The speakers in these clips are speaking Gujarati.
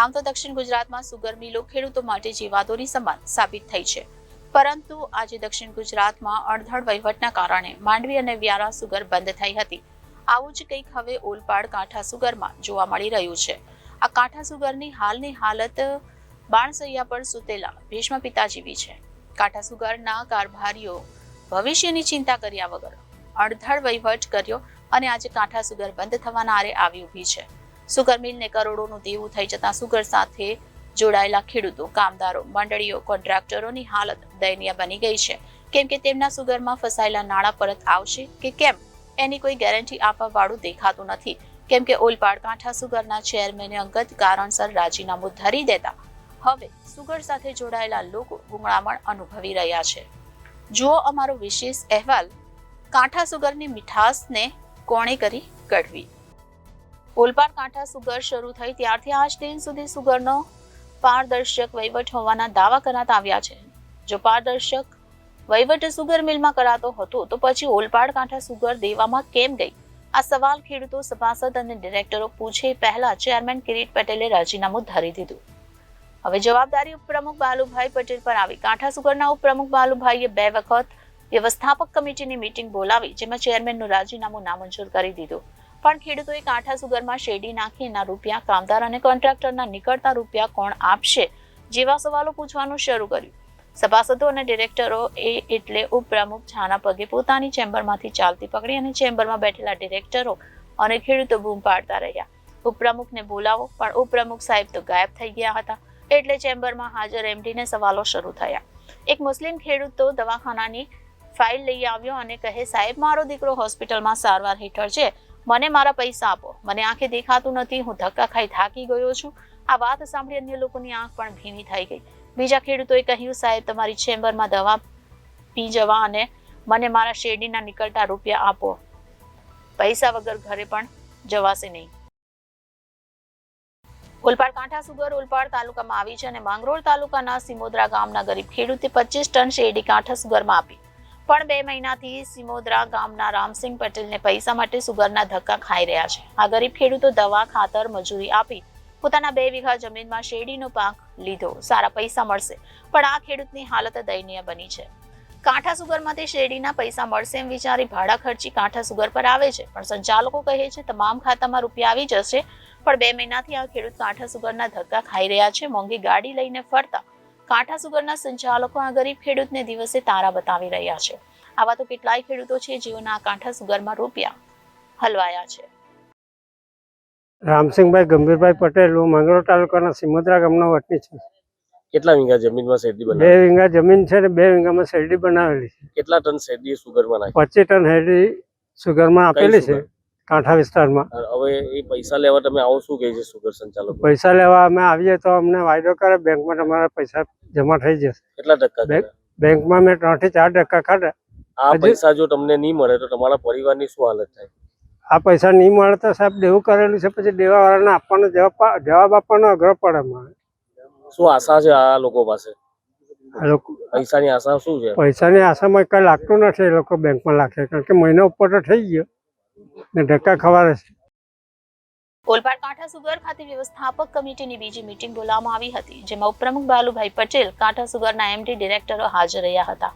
આમ તો દક્ષિણ ગુજરાતમાં સુગર મિલો ખેડૂતો માટે જીવાદોરી સમાન સાબિત થઈ છે. પરંતુ આજે દક્ષિણ ગુજરાતમાં અડધડ વહીવટના કારણે માંડવી અને વ્યારા સુગર બંધ થઈ હતી. આવું જ કંઈક હવે ઓલપાડ કાંઠા સુગરમાં જોવા મળી રહ્યું છે. આ કાંઠા સુગરની હાલની હાલત બાણસૈયા પર સૂતેલા ભીષ્મ પિતા જેવી છે. કાંઠા સુગરના કારભારીઓ ભવિષ્યની ચિંતા કર્યા વગર અડધડ વહીવટ કર્યો અને આજે કાંઠા સુગર બંધ થવાના આરે આવી ઊભી છે. સુગર મિલને કરોડોનું દેવું થઈ જતા સુગર સાથે જોડાયેલા ખેડૂતો, કામદારો, મંડળીઓ, કોન્ટ્રાક્ટરોની હાલત દયનીય બની ગઈ છે. કેમ કે તેમના સુગરમાં ફસાયેલા નાણાં પરત આવશે કે કેમ? એની કોઈ ગેરંટી આપવા વાળું દેખાતું નથી. કેમ કે ઓલપાડ કાંઠા સુગરના ચેરમેને અંગત કારણસર રાજીનામું ધરી દેતા હવે સુગર સાથે જોડાયેલા લોકો ગુંગળામણ અનુભવી રહ્યા છે. જુઓ અમારો વિશેષ અહેવાલ. કાંઠા સુગરની મીઠાસને કોણે કરી કડવી ઓલપાડ કાંઠા સુગર શરૂ થઈ ત્યારથી આજ દિન સુધી સુગરનો પારદર્શક વહીવટ હોવાના દાવા કરાતા આવ્યા છે. જો પારદર્શક વહીવટ સુગર મિલમાં કરાતો હતો, તો પછી ઓલપાડ કાંઠા સુગર દેવામાં કેમ ગઈ? આ સવાલ ખેડૂતો, સભાસદ અને ડિરેક્ટરો પૂછે પહેલા ચેરમેન કિરીટ પટેલે રાજીનામું ધરી દીધું. હવે જવાબદારી ઉપપ્રમુખ બાલુભાઈ પટેલ પર આવી. કાંઠા સુગરના ઉપપ્રમુખ બાલુભાઈએ બે વખત વ્યવસ્થાપક કમિટીની મીટિંગ બોલાવી, જેમાં ચેરમેનનું રાજીનામું નામંજૂર કરી દીધું. પણ ખેડૂતોએ કાંઠા સુગરમાં શેરડી નાખી એના રૂપિયા કામદાર અને કોન્ટ્રાક્ટરના નીકળતા રૂપિયા કોણ આપશે જેવા સવાલો પૂછવાનું શરૂ કર્યું. સભાસદો અને ડિરેક્ટરો એ એટલે ઉપપ્રમુખ છાના પગે પોતાની ચેમ્બરમાંથી ચાલતી પકડી અને ચેમ્બરમાં બેઠેલા ડિરેક્ટરો અને ખેડૂતો બૂમ પાડતા રહ્યા. ઉપપ્રમુખને બોલાવો, પણ ઉપપ્રમુખ સાહેબ તો ગાયબ થઈ ગયા હતા, એટલે ચેમ્બરમાં હાજર એમડીને સવાલો શરૂ થયા. એક મુસ્લિમ ખેડૂત તો દવાખાનાની ફાઇલ લઈ આવ્યો અને કહે, સાહેબ, મારો દીકરો હોસ્પિટલમાં સારવાર હેઠળ છે મને મારા પૈસા આપો. મને આંખે દેખાતું નથી, હું ધક્કા ખાઈ થાકી ગયો છું. આ વાત સાંભળી અન્ય લોકોની આંખ પણ ભીની થઈ ગઈ. બીજા ખેડૂતોએ કહ્યું, સાહેબ, તમારી ચેમ્બરમાં દવા પી જવા અને મને મારા શેરડીના નીકળતા રૂપિયા આપો. પૈસા વગર ઘરે પણ જવાશે નહીં. ઓલપાડ કાંઠા સુગર ઓલપાડ તાલુકામાં આવી છે અને માંગરોળ તાલુકાના સિમોદરા ગામના ગરીબ ખેડૂતે પચીસ ટન શેરડી કાંઠા સુગરમાં આપી. પણ બે મહિનાથી સિમોદરા ગામના રામસિંહ પટેલને પૈસા માટે સુગરના ધક્કા ખાઈ રહ્યા છે. આ ગરીબ ખેડૂતો દવા, ખાતર, મજૂરી આપી પોતાના બે વીઘા જમીનમાં શેરડીનો પાક લીધો. સારા પૈસા મળશે, પણ આ ખેડૂતની હાલત દયનીય બની છે. કાંઠા સુગરમાંથી શેરડીના પૈસા મળશે એમ વિચારી ભાડા ખર્ચી કાંઠા સુગર પર આવે છે, પણ સંચાલકો કહે છે, તમામ ખાતામાં રૂપિયા આવી જશે, પણ બે મહિનાથી આ ખેડૂત કાંઠા સુગરના ધક્કા ખાઈ રહ્યા છે, મોંઘી ગાડી લઈને ફરતા કાંઠા સુગરના સંચાલકો આ ગરીબ ખેડૂતને દિવસે તારા બતાવી રહ્યા છે. આવા તો કેટલાય ખેડૂતો છે જેઓના આ કાંઠા સુગરમાં રૂપિયા હલવાયા છે. રામસિંહભાઈ ગંભીરભાઈ પટેલ હું મંગળોર તાલુકાના સિમોદરા ગામનો વતની છું. કેટલા વીંગા જમીનમાં શેરડી બે વીંગા જમીન છે ને બે વીંગામાં શેરડી બનાવેલી છે. કેટલા ટન શેરડી સુગરમાં નાખી? પચીસ ટન શેરડી સુગરમાં આપેલી છે? કાંઠા વિસ્તારમાં. હવે એ પૈસા લેવા તમે આવો શું કહે છે સુગર સંચાલક? પૈસા લેવા અમે આવીએ તો અમને વાયદો કરે બેંકમાં તમારા પૈસા જમા થઈ જશે. કેટલા ટકા? બેંકમાં મેં ત્રણથી ચાર ટકા ખાધા. આ પૈસા જો તમને નહીં મળે તો તમારા પરિવારની શું હાલત થાય? આ પૈસા નહીં મળે તો સાહેબ દેવું કરેલું છે પછી દેવાવાળાને આપવાનો જવાબ જવાબ આપવાનો અઘરો પડે મારે શું આશા છે આ લોકો પાસે? પૈસાની આશા શું છે? પૈસાની આશામાં કઈ લાગતું નથી એ લોકો બેંકમાં લાગશે કારણ કે મહિનો ઉપર તો થઈ ગયો. ને ધક્કા ખવારે છે. ઓલપાડ કાંઠા સુગર ખાતે વ્યવસ્થાપક કમિટીની બીજી મીટિંગ બોલાવવામાં આવી હતી, જેમાં ઉપપ્રમુખ બાલુભાઈ પટેલ કાંઠા સુગરના એમડી ડિરેક્ટરો હાજર રહ્યા હતા.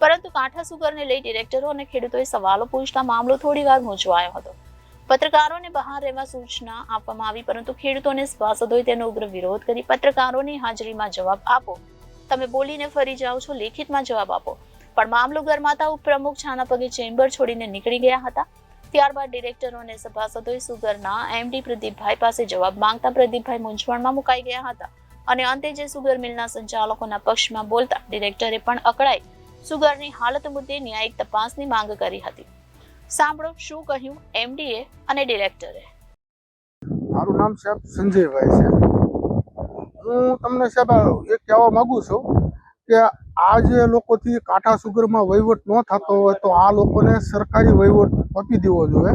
પરંતુ કાંઠા સુગરને લઈ ડિરેક્ટરો અને ખેડૂતોએ સવાલો પૂછતા મામલો થોડીવાર મૂંઝવાયો હતો. પત્રકારોને બહાર રહેવા સૂચના આપવામાં આવી, પરંતુ ખેડૂતોને સભાસદોએ તેનો ઉગ્ર વિરોધ કરી પત્રકારોની હાજરીમાં જવાબ આપો. તમે બોલીને ફરી જાઓ છો, લેખિતમાં જવાબ આપો. પણ મામલો ગરમાતા ઉપપ્રમુખ છાના પગે ચેમ્બર છોડીને નીકળી ગયા હતા. ત્યારબાદ ડિરેક્ટરો અને સભાસદોએ સુગરના એમડી પ્રદીપભાઈ પાસે જવાબ માંગતા પ્રદીપભાઈ મૂંઝવણમાં મુકાઈ ગયા હતા. અને અંતે જે સુગર મિલના સંચાલકોના પક્ષમાં બોલતા ડિરેક્ટરે પણ અકળાઈ સુગરની હાલત મુદ્દે ન્યાયિક તપાસની માંગ કરી હતી. સાંભળો શું કહ્યું એમડીએ અને ડિરેક્ટરે. મારું નામ સાહેબ સંજયભાઈ છે. હું તમને સાહેબ એ કહેવા માંગુ છું કે આ જે લોકોથી કાંઠા સુગરમાં વહીવટ ન થતો હોય તો આ લોકોને સરકારી વહીવટ આપી દેવો જોઈએ.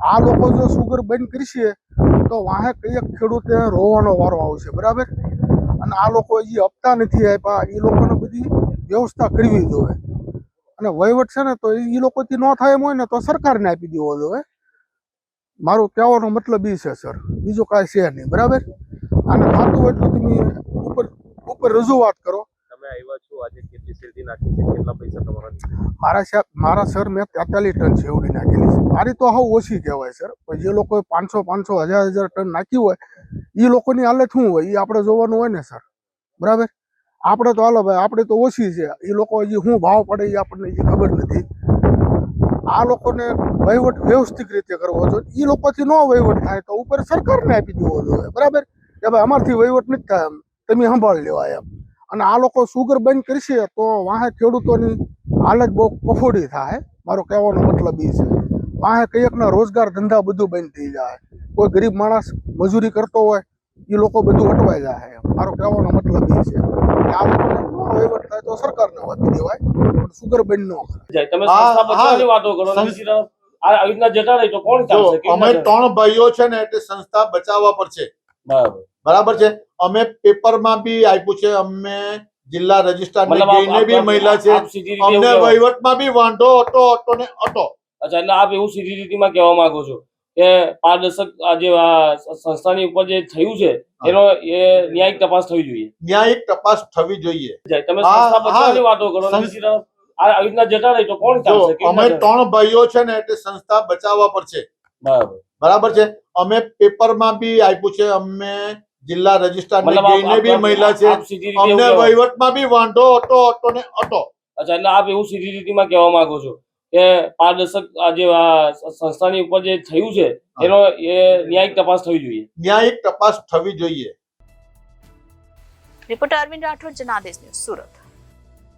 આ લોકો જો સુગર બંધ કરશે તો વાહે કઈ ખેડૂતે રોવાનો વારો આવશે, બરાબર? અને આ લોકો હજી હપ્તા નથી આપ્યા, એ લોકોને બધી વ્યવસ્થા કરવી જોઈએ. અને વહીવટ છે ને તો એ લોકોથી ન થાય એમ હોય ને તો સરકારને આપી દેવો જોઈએ. મારો કહેવાનો મતલબ એ છે, સર. બીજું કાંઈ છે નહીં, બરાબર? આને થતું હોય એટલું તમે ઉપર ઉપર રજૂઆત કરો. આજે કેટલી શેરડી નાખી છે, કેટલા પૈસા તમારા મારા મારા સર, મેં તેતાલીસ ટન શેવડી નાખેલી છે. મારી તો હાવ ઓછી કહેવાય, સર. જે લોકોએ પાંચસો પાંચસો, હજાર હજાર ટન નાખ્યું હોય એ લોકોની હાલત શું હોય? એ આપણે જોવાનું હોય ને, સર. બરાબર? આપણે તો હાલો ભાઈ, આપણે તો ઓછી છે. એ લોકો હજી શું ભાવ પડે એ આપણને હજી ખબર નથી. આ લોકોને વહીવટ વ્યવસ્થિત રીતે કરવો જોઈએ. એ લોકોથી ન વહીવટ થાય તો ઉપર સરકારને આપી દેવો જોઈએ. બરાબર? કે ભાઈ, અમારથી વહીવટ નથી થાય તમે સંભાળી લેવા એમ. અને આ લોકો સુગર બંધ કરશે તો વાહે ખેડૂતોની હાલત બહુ કફોડી થાય. મારો કહેવાનો મતલબ એ છે. વાહે કંઈકના રોજગાર ધંધા બધું બંધ થઈ જાય. કોઈ ગરીબ માણસ મજૂરી કરતો હોય એ લોકો બધું અટવાઈ જાય. મારો કહેવાનો મતલબ એ છે. કે આ લોકોને ન વહીવટ થાય તો સરકારને આપી દેવાય પણ સુગર બંધ ન તમે. વાતો કરો? આવી રીતના જતા રહી તો કોણ જો અમે ત્રણ ભાઈઓ છે ને એટલે સંસ્થા બચાવવા પડશે બરાબર. બરાબર છે? અમે પેપરમાં બી આપ્યું છે અમે જિલ્લા રજિસ્ટ્રાર જઈને બી મહિલા છે અમને વહીવટમાં બી વાંધો હતો હતો ને હતો. અચ્છા એટલે આપ એવું સીધી રીતિમાં કહેવા માંગો છો કે પારદર્શક આજે સંસ્થાની ઉપર જે થયું છે એનો એ ન્યાયિક તપાસ થવી જોઈએ. ન્યાયિક તપાસ થવી જોઈએ. તમે સંસ્થા વાતો કરો આવી રીતના જતા રહી તો કોણ અમે ત્રણ ભાઈઓ છે ને એટલે સંસ્થા બચાવવા પર છે બરાબર. બરાબર છે? અમે પેપરમાં બી આપ્યું છે અમે જિલ્લા રજિસ્ટ્રાર જઈને બી મહિલા છે. અમને વહીવટમાં બી વાંધો હતો હતો ને હતો. અચ્છા એટલે આપ એવું સીધી રીતિમાં કહેવા માંગો છો કે પારદર્શક આ જે આ સંસ્થાની ઉપર જે થયું છે એનો એ ન્યાયિક તપાસ થવી જોઈએ. ન્યાયિક તપાસ થવી જોઈએ. Reporter Arvind Rathod Janadesh news Surat.